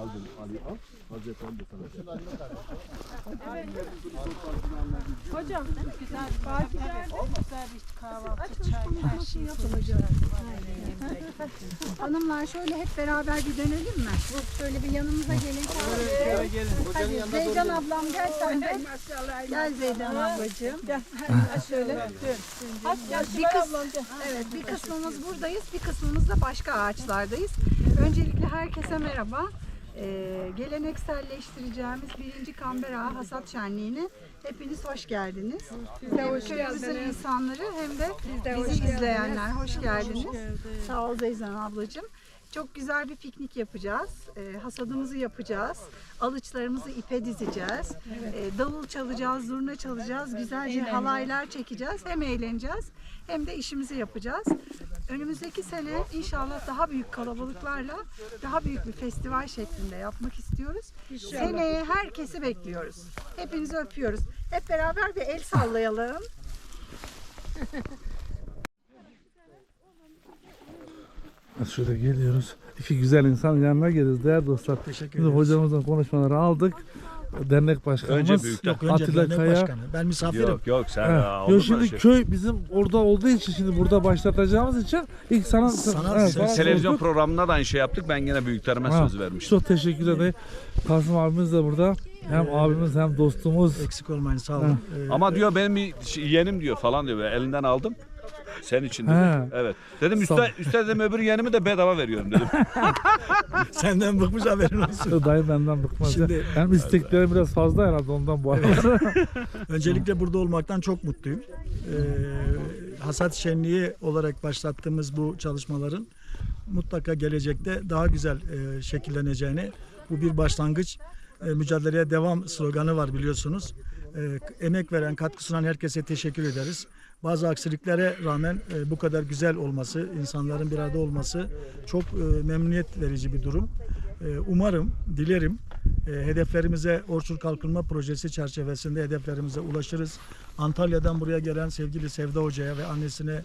Hazreti Ali al. Hazreti Ali de sana. Hocam güzel belki güzel bir kahvaltı, çay, her şey Hanımlar şöyle hep beraber bir dönelim mi? Şöyle bir yanımıza gelin. Hadi Zeydan ablam gel sen de. Gel Zeydan ablacığım. Gel. Şöyle. Bir kız, evet bir kısmımız buradayız, bir kısmımız da başka ağaçlardayız. Öncelikle herkese merhaba. Ee, gelenekselleştireceğimiz birinci Kamber Ağa Hasat Şenliği'ne hepiniz hoş geldiniz. Hem köyümüzün insanları hem de bizi izleyenler hoş geldiniz. Sağ ol Zeyzan ablacığım. Çok güzel bir piknik yapacağız. Ee, hasadımızı yapacağız. Alıçlarımızı ipe dizeceğiz. Ee, davul çalacağız, zurna çalacağız. Güzelce halaylar çekeceğiz. Hem eğleneceğiz hem de işimizi yapacağız. Önümüzdeki sene inşallah daha büyük kalabalıklarla daha büyük bir festival şeklinde yapmak istiyoruz. Seneye herkesi bekliyoruz. Hepinizi öpüyoruz. Hep beraber bir el sallayalım. Şöyle geliyoruz. İki güzel insan yanına geliyoruz değerli dostlar. Teşekkür Şimdi ederiz. hocamızdan konuşmaları aldık. Dernek başkanımız Önce büyükten. Yok önce Atilla dernek Kaya. başkanı. Ben misafirim. Yok yok sen He. ya. olur mu şimdi öyle şey? köy bizim orada olduğu için şimdi burada başlatacağımız için ilk sana, Sana sana Televizyon sorduk. programında da aynı şey yaptık. Ben gene büyüklerime Ha, söz vermiştim. Çok teşekkür ederim. Kasım abimiz de burada. Hem abimiz hem dostumuz. Eksik olmayın sağ olun. Ee, Ama diyor benim bir şey- yeğenim diyor falan diyor. Elinden aldım. Senin için dedi. He. Evet. Dedim Sağ- üstte, üstte dedim öbür yeğenimi de bedava veriyorum dedim. senden bıkmış haberin olsun. Dayı benden bıkmaz ya. Şimdi- Benim isteklerim biraz fazla herhalde ondan bu arada. Öncelikle burada olmaktan çok mutluyum. Ee, hasat şenliği olarak başlattığımız bu çalışmaların mutlaka gelecekte daha güzel e, şekilleneceğini, bu bir başlangıç, e, mücadeleye devam sloganı var biliyorsunuz. E, emek veren, katkı sunan herkese teşekkür ederiz. Bazı aksiliklere rağmen e, bu kadar güzel olması, insanların bir arada olması çok e, memnuniyet verici bir durum. E, umarım, dilerim hedeflerimize Orçul Kalkınma Projesi çerçevesinde hedeflerimize ulaşırız. Antalya'dan buraya gelen sevgili Sevda Hoca'ya ve annesine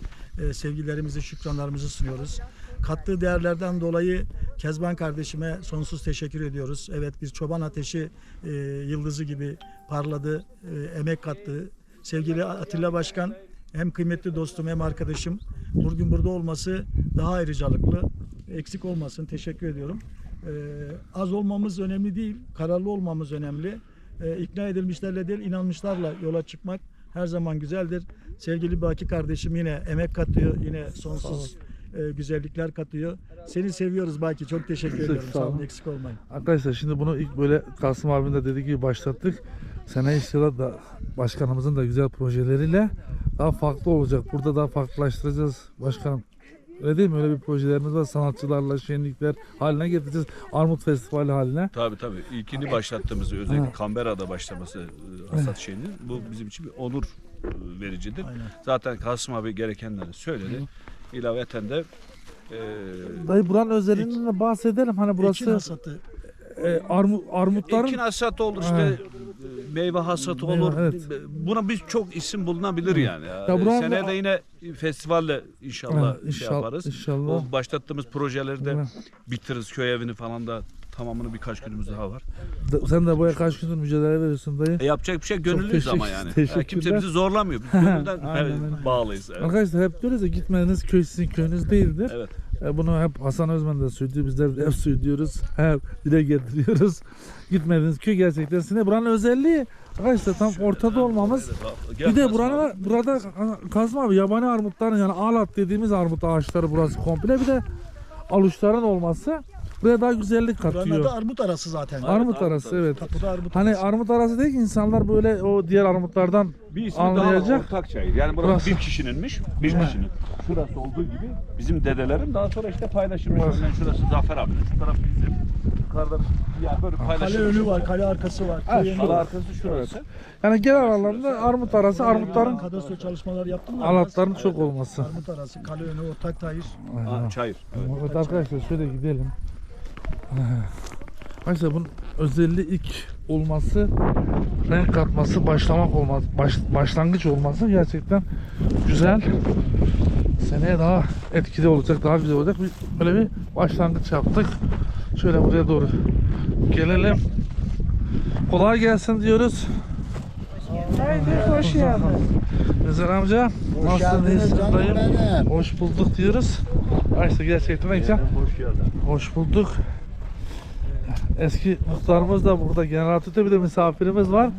sevgilerimizi, şükranlarımızı sunuyoruz. Kattığı değerlerden dolayı Kezban kardeşime sonsuz teşekkür ediyoruz. Evet bir çoban ateşi yıldızı gibi parladı, emek kattı. Sevgili Atilla Başkan hem kıymetli dostum hem arkadaşım. Bugün burada olması daha ayrıcalıklı. Eksik olmasın. Teşekkür ediyorum. Ee, az olmamız önemli değil. Kararlı olmamız önemli. Ee, ikna edilmişlerle değil, inanmışlarla yola çıkmak her zaman güzeldir. Sevgili Baki kardeşim yine emek katıyor. Yine sonsuz e, güzellikler katıyor. Seni seviyoruz Baki. Çok teşekkür ediyorum. Sağ olun. Eksik olmayın. Arkadaşlar şimdi bunu ilk böyle Kasım abinin de dediği gibi başlattık. Sene inşallah da başkanımızın da güzel projeleriyle daha farklı olacak. Burada daha farklılaştıracağız başkanım. Öyle değil mi? Öyle bir projelerimiz var. Sanatçılarla şenlikler haline getireceğiz. Armut Festivali haline. tabii tabii. İlkini başlattığımız özellikle Ha. Canberra'da başlaması e, hasat şeyinin bu bizim için bir onur e, vericidir. Aynen. Zaten Kasım abi gerekenleri söyledi. İlaveten de e, Dayı buranın özelliğinden de bahsedelim. Hani Ekin burası hasatı. e, armu, armutların ekin hasatı olur işte Ha. Meyve hasatı Meyve, olur. evet. Buna birçok isim bulunabilir yani. Ya Ya buranın- Seneye de yine festivalle inşallah Ha, şey inşallah- yaparız. inşallah. O başlattığımız projeleri de Evet. bitiririz. Köy evini falan da tamamını birkaç günümüz daha var. Da- sen de buraya kaç gündür mücadele veriyorsun dayı. E yapacak bir şey gönüllüyüz ama teşekkür- yani. kimse bizi zorlamıyor. Biz gönülden Aynen, evet, bağlıyız. Evet. Arkadaşlar hep diyoruz ya gitmediğiniz köy sizin köyünüz değildir. Evet. E, bunu hep Hasan Özmen de söylüyor. Bizler de hep söylüyoruz. Hep dile getiriyoruz. Gitmediğiniz köy gerçekten sizin. Buranın özelliği arkadaşlar tam ortada olmamız. Bir de buranın burada Kazım abi yabani armutların yani ağlat dediğimiz armut ağaçları burası komple. Bir de aluşların olması buraya daha güzellik Buranın adı katıyor. armut arası zaten. Armut armut arası arası. evet. Tapuda armut Hani arası. armut arası değil ki insanlar böyle o diğer armutlardan Bir ismi anlayacak. daha ortak şehir. Yani burası, Burası. bir kişininmiş. Bir kişinin. Şurası olduğu gibi bizim dedelerin daha sonra işte paylaşılmış. Şurası Zafer abi. Şu taraf bizim. Yukarıda yani böyle Kale paylaşılmış. önü var, kale arkası var. Ha, önü Kale var. arkası şurası. yani genel anlamda armut arası armutların kadastro çalışmaları yaptın mı? alatların çok olması. Armut arası, kale önü, ortak tahir. Ha, çayır. Evet. Evet arkadaşlar şöyle gidelim. Arkadaşlar bunun özelliği ilk olması, renk katması, başlamak olması, baş, başlangıç olması gerçekten güzel. Seneye daha etkili olacak, daha güzel olacak. Bir, böyle bir başlangıç yaptık. Şöyle buraya doğru Gelelim. Kolay gelsin diyoruz. Hoş geldin. Özer amca. Nasılsın? iyisin dayım? Hoş bulduk diyoruz. Ay işte gerçekten ne güzel. Hoş geldin. Hoş bulduk. Eski muhtarımız da burada. Genel Atüt'te bir de misafirimiz var.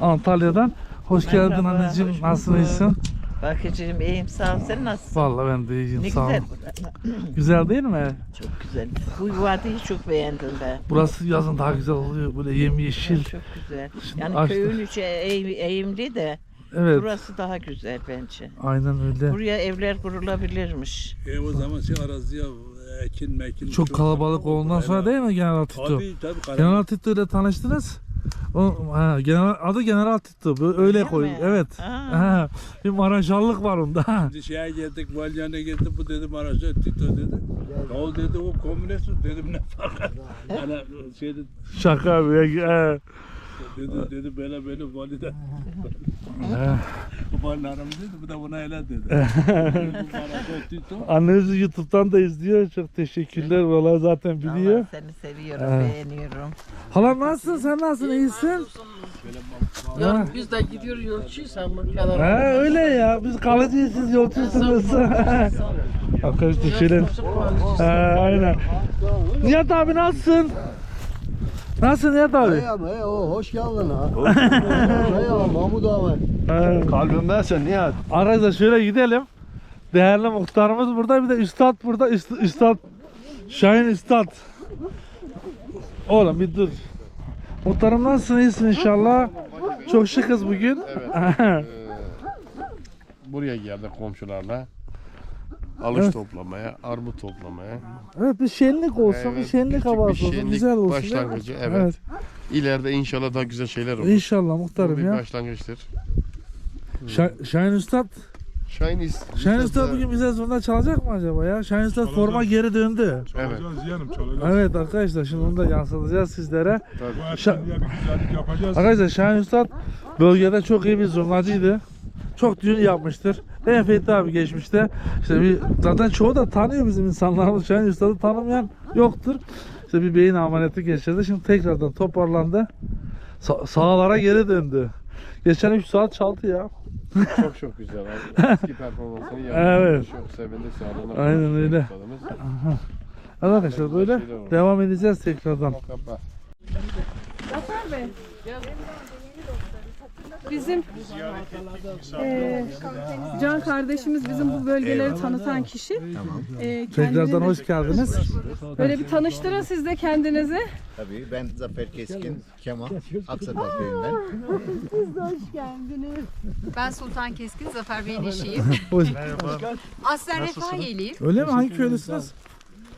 Antalya'dan. Hoş geldin Merhaba, anneciğim. hoş Nasılsın? bulduk. iyisin? Bakıcığım iyiyim sağ ol sen nasılsın? Vallahi ben de iyiyim. ne Sağ ol. güzel. Güzel değil mi? Çok güzel. Bu vadiyi çok beğendim ben. Burası yazın daha güzel oluyor. Böyle yemyeşil. Çok güzel. Yani Açtı. köyün içi eğ- eğimli de Evet. burası daha güzel bence. Aynen öyle. Buraya evler kurulabilirmiş. E o zaman şey araziye ekin mekin. Çok kalabalık olduğundan sonra değil mi General Tito? Tabii tabii. karar- General Tito ile tanıştınız. O, ha, General, adı General Tito. Öyle koy. mi? Evet. Aa. Ha, bir Maraşallık var onda. Şimdi şeye geldik, Valyan'a geldi, bu dedi Maraş'a, Tito dedi. Ne oldu dedi, o komünist dedim ne fark Yani şey dedi, Şaka ya. Dedi, dedi böyle böyle valide. Bu valide aramızdaydı, bu da buna helal dedi. bu. Anneniz YouTube'dan da izliyor. Çok teşekkürler. Vallahi zaten biliyor. Allah seni seviyorum, beğeniyorum. Halam nasılsın? Sen nasılsın? İyisin? Ya biz de gidiyor yolcuyuz ama kadar. Ha öyle ya. Biz kalıcıyız siz yolcusunuz. Arkadaşlar şöyle. Ha, aynen. Nihat abi nasılsın? Nasılsın Nihat abi? Hey abi, hey, o, hoş geldin ha. hey abi, Mahmut abi. Ha, Kalbimden sen Nihat. Arkadaşlar şöyle gidelim. Değerli muhtarımız burada bir de üstad burada. Üst- Üstad Şahin Üstad. Oğlum bir dur. Muhtarım nasılsın? İyisin inşallah. Çok şıkız bugün. buraya geldik komşularla. Alış Evet. toplamaya, armut toplamaya. evet bir şenlik olsun, bir Evet, şenlik küçük havası olsun, şenlik güzel olsun. değil mi? Başlangıcı evet. İleride inşallah daha güzel şeyler olur. İnşallah Bu muhtarım bir ya. başlangıçtır. Şa- Şahin Üstad, Şahin is- Şahin Üstad bugün bize sonunda çalacak mı acaba ya? Şahin Üstad forma geri döndü. Evet. Evet arkadaşlar şimdi onu da yansıtacağız sizlere. Tabii. Şa- Ya bir güzellik yapacağız. Arkadaşlar Şahin Üstad bölgede çok iyi bir zurnacıydı. Çok düğün yapmıştır. Ve Fethi abi geçmişte. İşte bir, zaten çoğu da tanıyor bizim insanlarımız. Şahin Üstad'ı tanımayan yoktur. İşte bir beyin ameliyatı geçirdi. Şimdi tekrardan toparlandı. Sa- sahalara geri döndü. Geçen 3 saat çaldı ya. Çok çok güzel abi. Eski performansını yaptı. Evet. Çok sevindik sağlığına. Aynen öyle. Arkadaşlar böyle devam edeceğiz tekrardan. Kapa. Bizim eee, Can kardeşimiz bizim bu bölgeleri tanıtan kişi. Eee, Tekrardan kendini- hoş geldiniz. Böyle bir tanıştırın siz de kendinizi. Tabii ben Zafer Keskin, Kemal, Aksakal köyünden. Ben Sultan Keskin, Zafer Bey'in eşiyim. Hoş. Aslen Refahiye'liyim. Öyle mi? Hangi köylüsünüz?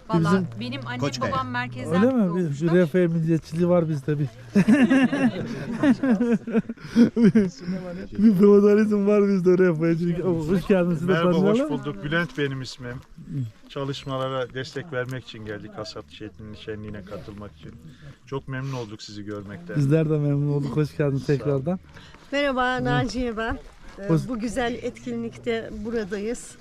Valla benim annem Koçkaya. babam merkezden Öyle mi? Bir, refe milliyetçiliği var bizde bir. bir feodalizm var bizde refecilik. Hoş geldiniz. Merhaba, hoş bulduk. Bülent benim ismim. Çalışmalara destek vermek için geldik. Hasat şenliğine, şenliğine katılmak için. Çok memnun olduk sizi görmekten. Bizler de memnun olduk. Hoş geldiniz tekrardan. Merhaba Naciye ben. Ee, Bu güzel etkinlikte buradayız.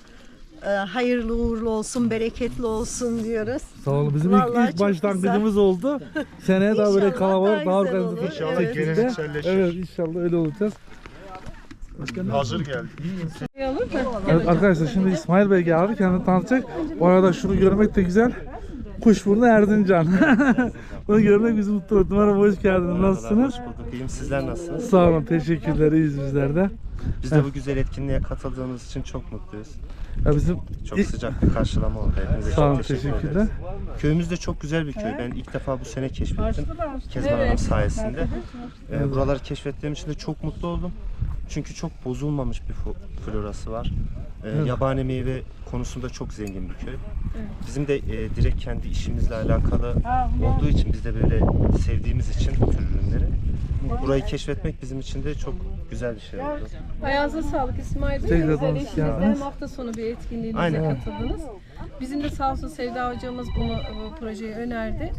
Ee, Hayırlı uğurlu olsun, bereketli olsun diyoruz. Sağ olun. Bizim Vallahi ilk, ilk çok başlangıcımız oldu. Seneye daha böyle İnşallah kalabalık, daha daha güzel organize olur. bir İnşallah Evet. gelenekselleşir. Evet inşallah öyle olacağız. Hazır geldik. Evet arkadaşlar şimdi İsmail Bey geldi kendini tanıtacak. Bu arada şunu görmek de güzel. Kuşburnu Erdincan. Bunu görmek bizi mutlu etti. Merhaba hoş geldiniz. Nasılsınız? İyiyim, sizler nasılsınız? Sağ olun teşekkürler iyiyiz bizler de. Biz de bu güzel etkinliğe katıldığımız için çok mutluyuz. Ya bizim Çok sıcak bir karşılama oldu. Hepinize sağ olun çok teşekkür teşekkürler. ederiz. Köyümüz de çok güzel bir köy. Ben ilk defa bu sene keşfettim. Kezban Hanım sayesinde. Ee, buraları keşfettiğim için de çok mutlu oldum. Çünkü çok bozulmamış bir fo- florası var. Ee, Evet. Yabani meyve konusunda çok zengin bir köy. Bizim de e, direkt kendi işimizle alakalı olduğu için biz de böyle sevdiğimiz için bu tür ürünleri burayı keşfetmek bizim için de çok güzel bir şey oldu. Ayağınıza sağlık İsmail Bey. Hoş eşinizle hem hafta sonu bir etkinliğinize Aynen. katıldınız. Bizim de sağ olsun Sevda hocamız bunu bu projeyi önerdi.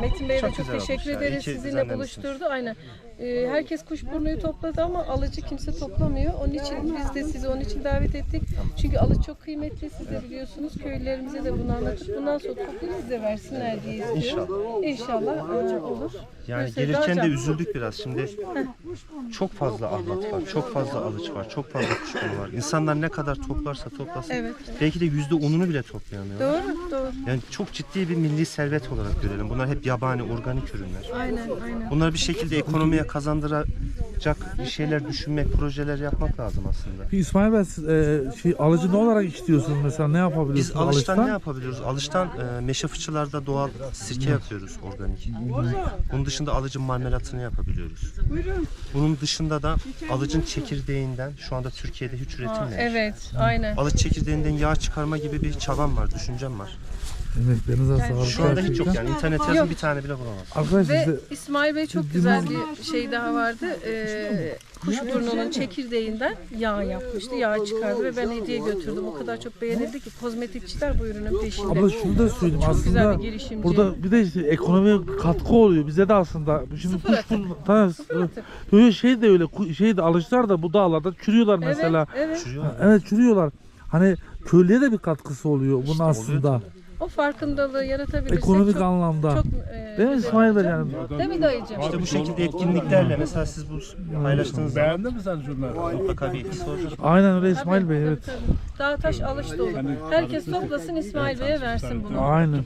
Metin Bey'e de Çok çok güzel teşekkür olmuş ya. ederiz. İyi ki Sizinle düzenlemişsiniz. buluşturdu. Aynen. Ee, herkes kuşburnuyu topladı ama alıcı kimse toplamıyor. Onun için biz de sizi onun için davet ettik. Çünkü alıç çok kıymetli. Siz de biliyorsunuz. Köylülerimize de bunu anlatıp bundan sonra toplayıp size versinler diye istiyoruz. İnşallah. e, olur. Yani Mesela gelirken de üzüldük biraz. Şimdi çok fazla ahlat var, çok fazla alıç var, çok fazla kuşkunu var. İnsanlar ne kadar toplarsa toplasın Evet. belki de yüzde onunu bile toplayamıyor. Doğru, doğru. Yani çok ciddi bir milli servet olarak görelim. Bunlar hep yabani, organik ürünler. Aynen, aynen. Bunları bir şekilde ekonomiye kazandıracak bir şeyler düşünmek, projeler yapmak lazım aslında. Peki İsmail Bey siz, e, şey, alıcı ne olarak işliyorsunuz mesela ne yapabiliyorsunuz Biz alıştan alıçtan? ne yapabiliyoruz? Alıştan e, meşe fıçılarda doğal sirke yapıyoruz organik. Bunun dışında alıcın marmelatını yapabiliyoruz. Bunun dışında da alıcın çekirdeğinden şu anda Türkiye'de hiç üretilmemiş. Evet, aynen. Alıç çekirdeğinden yağ çıkarma gibi bir çabam var, düşüncem var. Emeklerinize sağlık. Şu anda hiç yok yani. İnternet yazın bir tane bile bulamaz. Arkadaşlar Ve İsmail Bey çok güzel bir şey daha vardı. Ee, kuşburnunun çekirdeğinden yağ yapmıştı. Yağ çıkardı ve ben hediye götürdüm. O kadar çok beğenildi ki kozmetikçiler bu ürünün peşinde. Abla şunu da söyleyeyim Çok güzel aslında bir girişimci. burada bir de işte ekonomiye katkı oluyor bize de aslında. Şimdi Sıfır kuş atık. bu tamam, böyle şey de öyle şey de alışlar da bu dağlarda çürüyorlar Evet, mesela. evet. Çürüyor. Ha, Evet çürüyorlar. Hani köylüye de bir katkısı oluyor bunun aslında. O farkındalığı yaratabilirsek Ekonomik çok, anlamda. çok e, Değil mi İsmail Bey yani? Değil mi dayıcığım? İşte bu şekilde etkinliklerle mesela siz bu paylaştığınız zaman Beğendin mi sen şunları? mutlaka bir etkisi olacak. Aynen öyle İsmail Bey evet. tabii. Dağ taş alış dolu. Herkes toplasın İsmail Bey'e versin bunu. Aynen.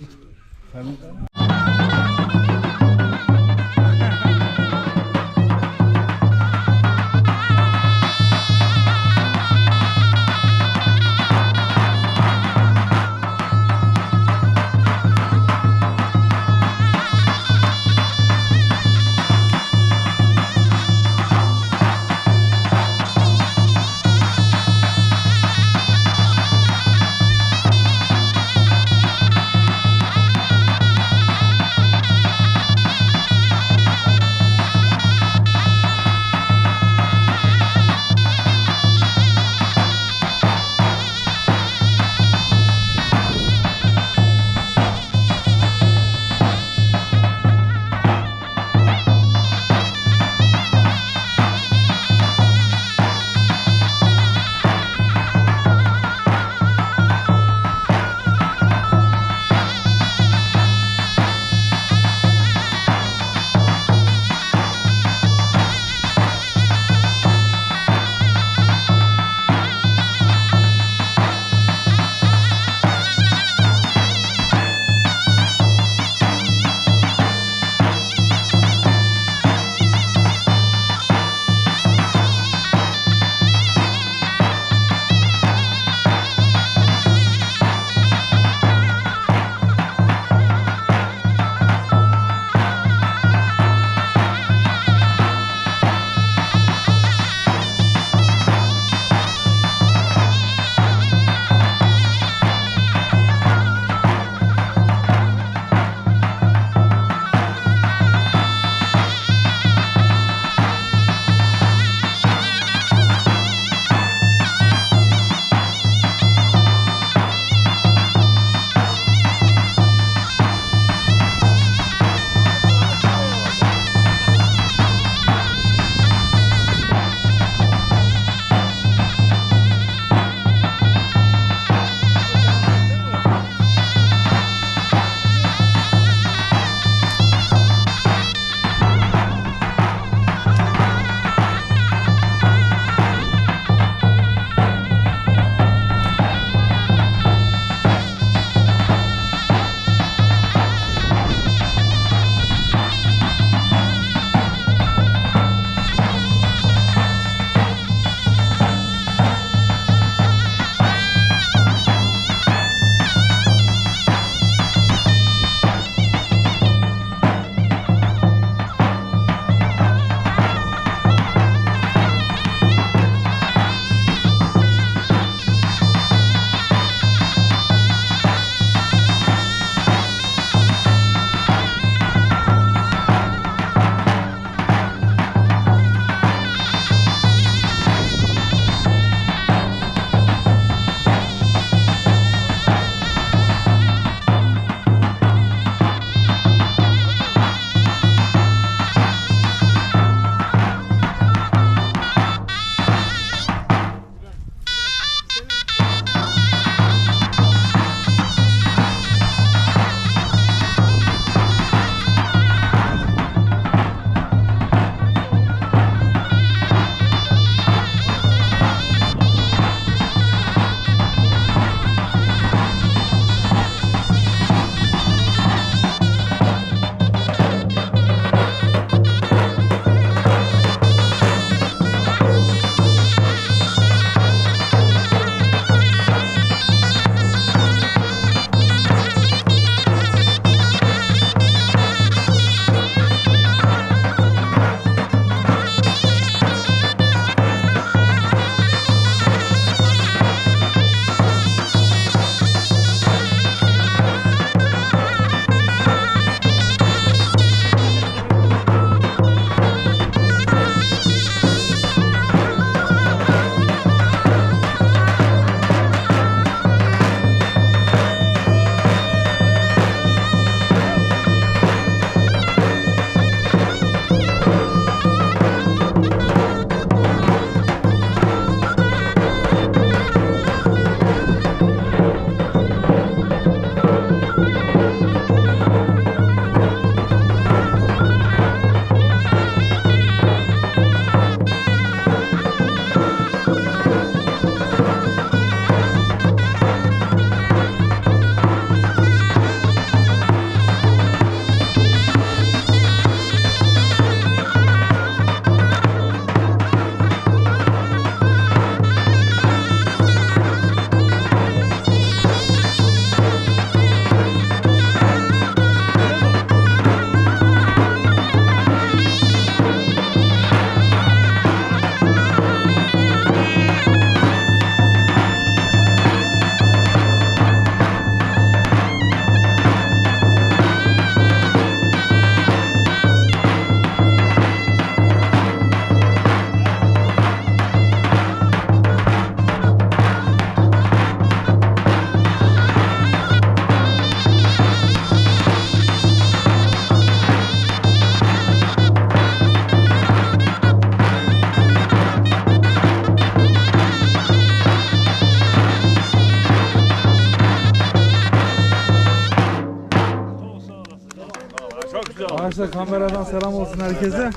Arkadaşlar kameradan selam olsun herkese.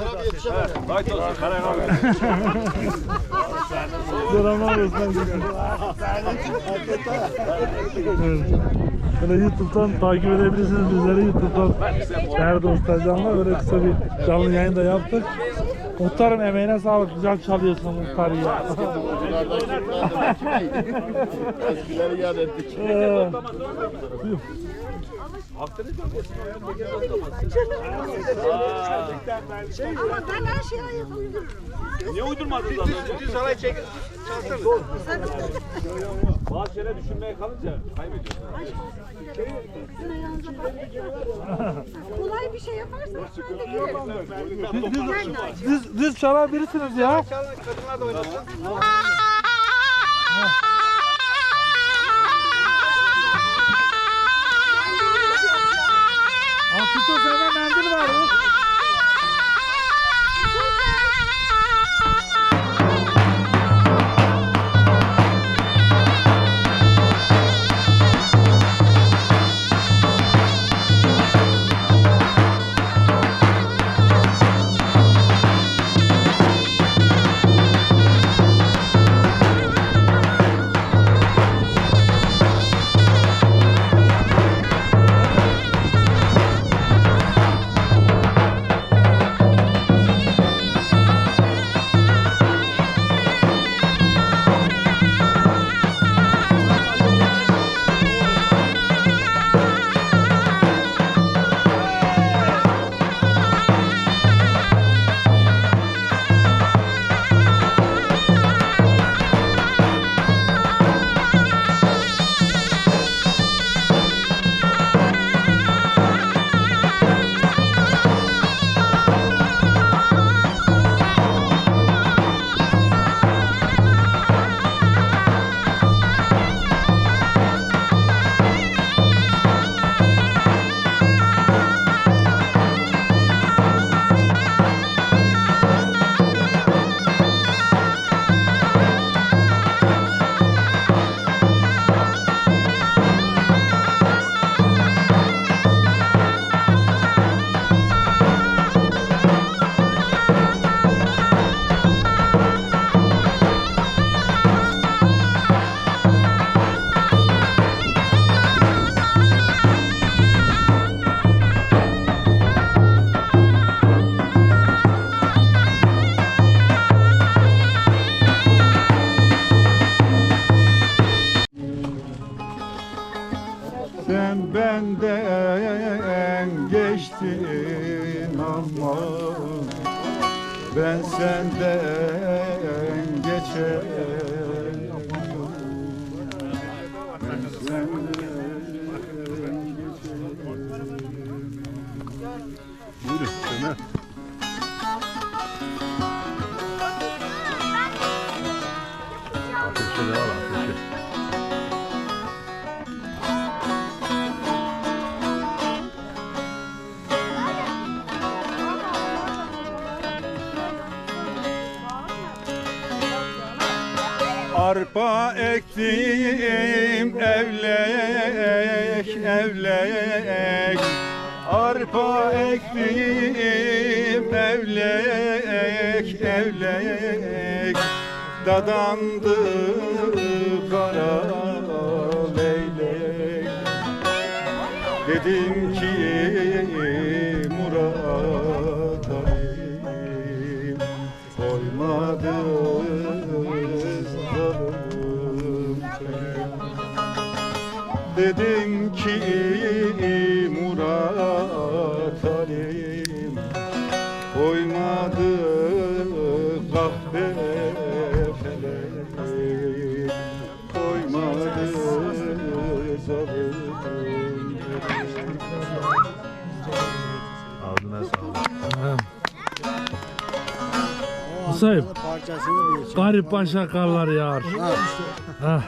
Haydi olsun. Karan abi. Selamlar olsun herkese. Evet. Böyle YouTube'dan takip edebilirsiniz bizleri YouTube'dan. Değerli dostlar canlar böyle kısa bir canlı yayın da yaptık. Muhtarım emeğine sağlık. Güzel çalıyorsun muhtar ya. Eskileri yad ettik. Ee, Ama ben her şeyi yapabilirim. Niye uydurmadınız az önce? Düz halay çek. Bazı şeyler düşünmeye kalınca kaybediyorsun. Kolay bir şey yaparsanız ben de gelirim. düz, düz çalabilirsiniz ya. Kadınlar da oynasın. Arpa ektim evlek evlek. Arpa ektim evlek evlek. Dadandı kara leylek. Dedim zalim Ağzına sağlık. Hüseyin. Garip başa karlar yağar. Ha.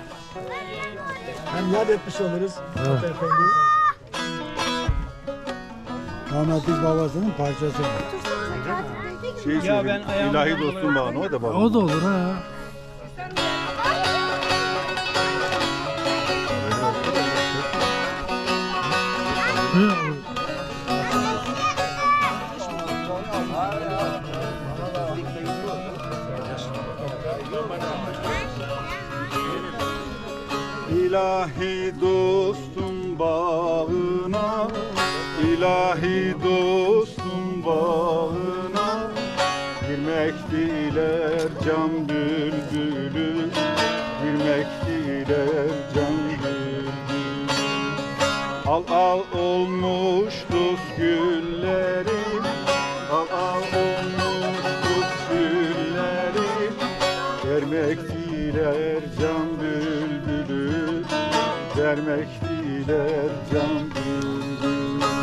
Hem yad etmiş oluruz. Rahmetli babasının parçası. Şey ya ben ilahi dostum bana o da bana. O da olur ha. İlahi dostum bağına ilahi dostum bağına Girmek diler can bülbülü Girmek diler can bülbülü. Al al olmuş Vermek diler can. Bülbülü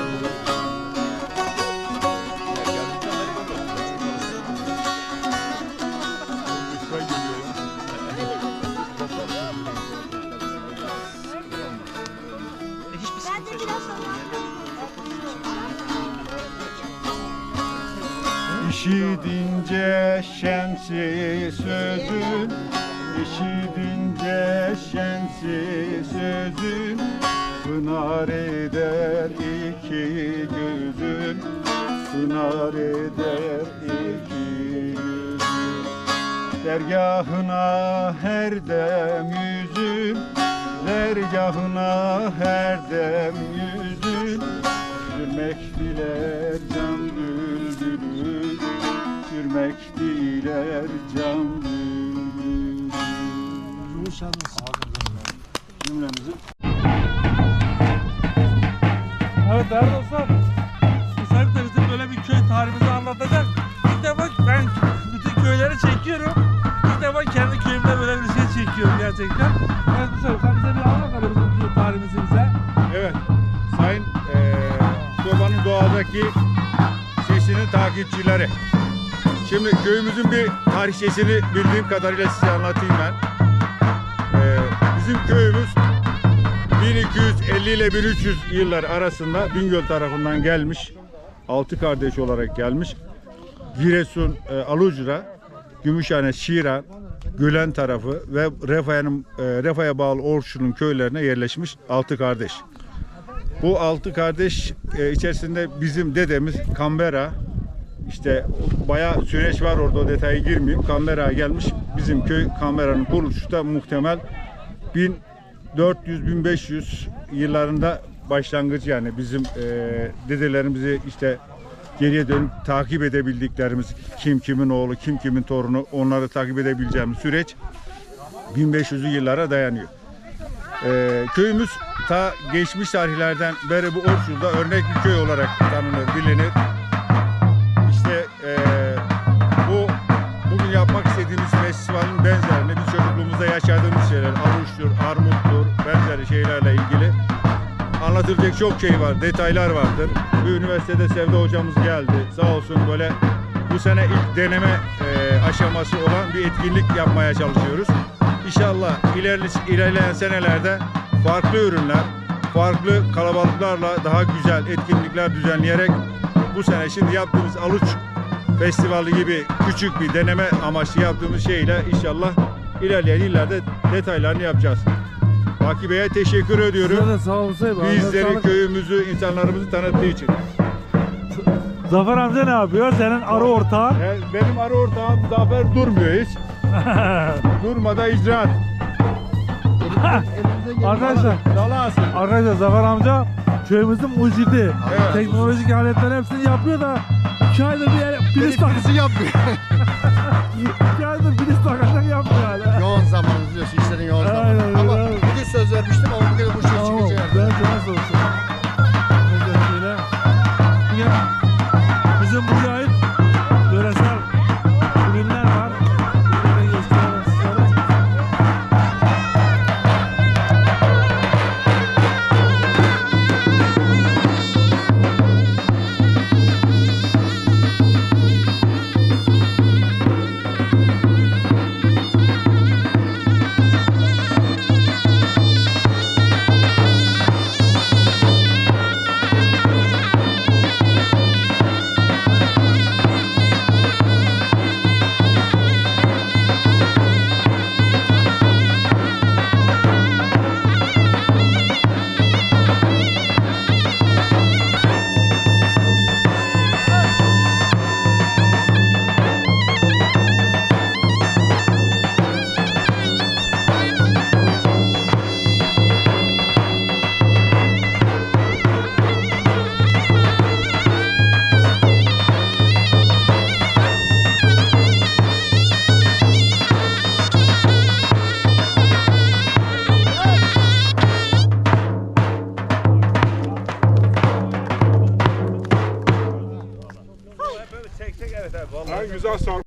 İşidince şemsi sözün İşidince şemsi Pınar eder iki gözün Pınar eder iki gözün Dergahına her dem yüzün Dergahına her dem yüzün. Sürmek diler can bülbülü Sürmek diler can bülbülü Cümlemizi Evet değerli dostlar. Müsait de bizim böyle bir köy tarihimizi anlatacak. İlk defa ben bütün köyleri çekiyorum. İlk defa kendi köyümde böyle bir şey çekiyorum gerçekten. Evet Müsait sen bize bir anlat hadi bizim köy tarihimizi bize. Evet, Sayın Çoban'ın doğadaki sesinin takipçileri. Şimdi köyümüzün bir tarihçesini bildiğim kadarıyla size anlatayım ben. Eee, bizim köyümüz 1250 ile 1300 yıllar arasında Bingöl tarafından gelmiş. Altı kardeş olarak gelmiş. Giresun, e, Alucra, Gümüşhane, Şiran, Gülen tarafı ve Refaya'nın e, bağlı Orçun'un köylerine yerleşmiş altı kardeş. Bu altı kardeş e, içerisinde bizim dedemiz Kambera işte bayağı süreç var orada o detaya girmeyeyim. Kambera gelmiş. Bizim köy Kambera'nın kuruluşu da muhtemel 1400-1500 yıllarında başlangıç yani bizim e, dedelerimizi işte geriye dönüp takip edebildiklerimiz kim kimin oğlu kim kimin torunu onları takip edebileceğimiz süreç 1500'lü yıllara dayanıyor. Ee, köyümüz ta geçmiş tarihlerden beri bu Orçul'da örnek bir köy olarak tanınır, bilinir. Anlatılacak çok şey var, detaylar vardır. Bir üniversitede Sevda hocamız geldi. Sağ olsun böyle bu sene ilk deneme e, aşaması olan bir etkinlik yapmaya çalışıyoruz. İnşallah ilerli, ilerleyen senelerde farklı ürünler, farklı kalabalıklarla daha güzel etkinlikler düzenleyerek bu sene şimdi yaptığımız Aluç Festivali gibi küçük bir deneme amaçlı yaptığımız şeyle inşallah ilerleyen yıllarda detaylarını yapacağız. Baki Bey'e teşekkür ediyorum. Size de sağ Bey. Bizleri, köyümüzü, insanlarımızı tanıttığı için. Zafer amca ne yapıyor? Senin arı ortağın. E, Benim arı ortağım Zafer durmuyor hiç. Durmada icraat. Arkadaşlar, Dalasın. arkadaşlar Zafer amca köyümüzün mucidi. Evet. Teknolojik aletlerin hepsini yapıyor da iki aydır bir yere priz tak. yapmıyor. iki aydır priz